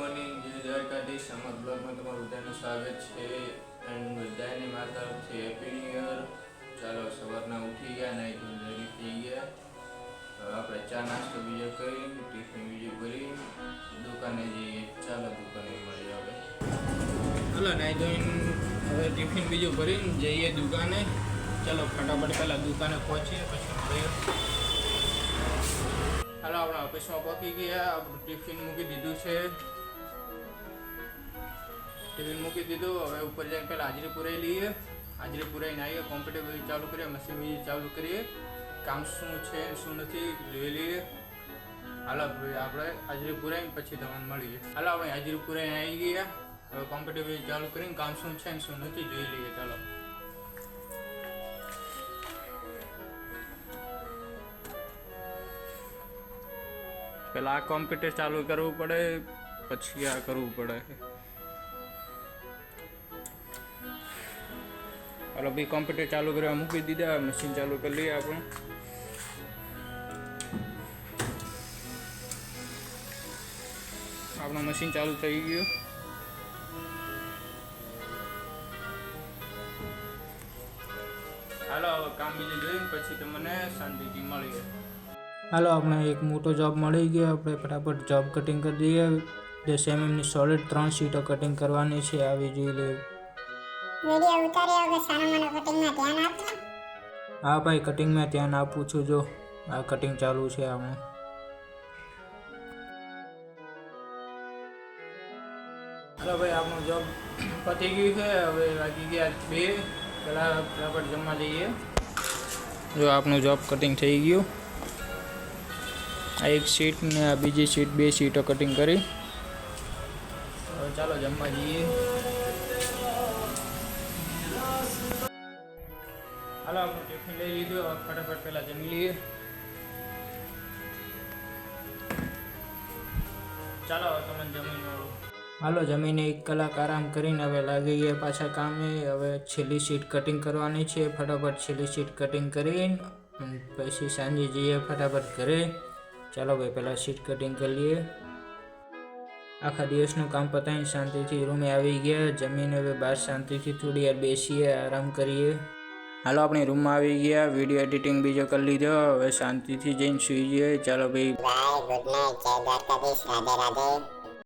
Morning જય દ્વારકાધીશ. અમારા બ્લોગમાં તમારું બધાનું સ્વાગત છે. એન્ડ બધાને મારા તરફથી હેપી ન્યુ યર ચાલો, સવારના ઉઠી ગયા નહીં તો રેડી થઈ ગયા. આપણે ચા નાસ્તો બીજો કરી ટિફિન બીજું ભરી. દુકાને જઈએ. ચાલો, દુકાને મળી આવે ચાલો, નાઈ ધોઈને હવે ટિફિન બીજું ભરીને જઈએ દુકાને. ચાલો, ફટાફટ પહેલાં દુકાને પહોંચીએ, પછી મળીએ. હાલો, આપણે ઓફિસમાં પહોંચી ગયા. આપણું ટિફિન મૂકી દીધું છે. ટિફિન મૂકી દીધું. હવે ઉપર જઈને પહેલાં હાજરી પુરાઈ લઈએ. હાજરી પુરાઈને આવીએ કોમ્પ્યુટર બધું ચાલુ કરીએ મશીન બીજું ચાલુ કરીએ. કામ શું છે શું નથી જોઈ લઈએ. હાલો આપણે હાજરી પુરાઈને પછી તમને મળીએ. હાલો, આપણે હાજરી પુરાઈને આવી ગયા. હવે કોમ્પ્યુટર બધું ચાલુ કરીને કામ શું છે શું નથી જોઈ લઈએ. ચાલો. પહેલાં આ કોમ્પ્યુટર ચાલુ કરવું પડે, પછી આ કરવું પડે. ચાલો ભાઈ કોમ્પ્યુટર ચાલુ કરવા મૂકી દીધા મશીન ચાલુ કરી લઈએ આપણે. આપણું મશીન ચાલુ થઈ ગયું. હાલો કામ બીજું જોઈને પછી તમને શાંતિથી મળીએ. હાલો, આપણે એક મોટો જોબ મળી ગયો. આપણે ફટાફટ જોબ કટિંગ કરી દઈએ. દસ એમએમની સોલિડ ત્રણ સીટો કટિંગ કરવાની છે. આવી જોઈ લે. વીડિયો ઉતાર્યા વગર સારા મને કટિંગમાં ધ્યાન આપજો. હા ભાઈ કટિંગમાં ધ્યાન આપું છું જો. આ કટિંગ ચાલુ છે આપણે હાલો ભાઈ, આપણું જોબ પતી ગયું છે. હવે વાગી ગયા બે. પહેલાં ફટાફટ જમવા જઈએ. જો આપણું જોબ કટિંગ થઈ ગયું. આ એક સીટ ને આ બીજી સીટ બે સીટો કટિંગ કરી. હવે ચાલો જમવા જઈએ. હાલો, આપણું ટિફિન લઈ લીધું. ફટાફટ પહેલાં જમી લઈએ. ચાલો, હવે તમને જમીન હાલો, જમીને એક કલાક આરામ કરીને હવે લાગી ગયા પાછા કામે. હવે છેલ્લી સીટ કટિંગ કરવાની છે. ફટાફટ છેલ્લી સીટ કટિંગ કરીને પછી સાંજે જઈએ ફટાફટ ઘરે. ચાલો ભાઈ, પહેલાં સીટ કટિંગ કરી લઈએ. આખા દિવસનું કામ પતાવીને શાંતિથી રૂમે આવી ગયા. જમીને હવે બહાર શાંતિથી થોડી વાર બેસીએ, આરામ કરીએ. હાલો, આપણે રૂમમાં આવી ગયા. વીડિયો એડિટિંગ બીજો કરી લીધો. હવે શાંતિથી જઈને સુઈ જઈએ. ચાલો ભાઈ. Good night. જય દ્વારકાધીશ. રાધે રાધે.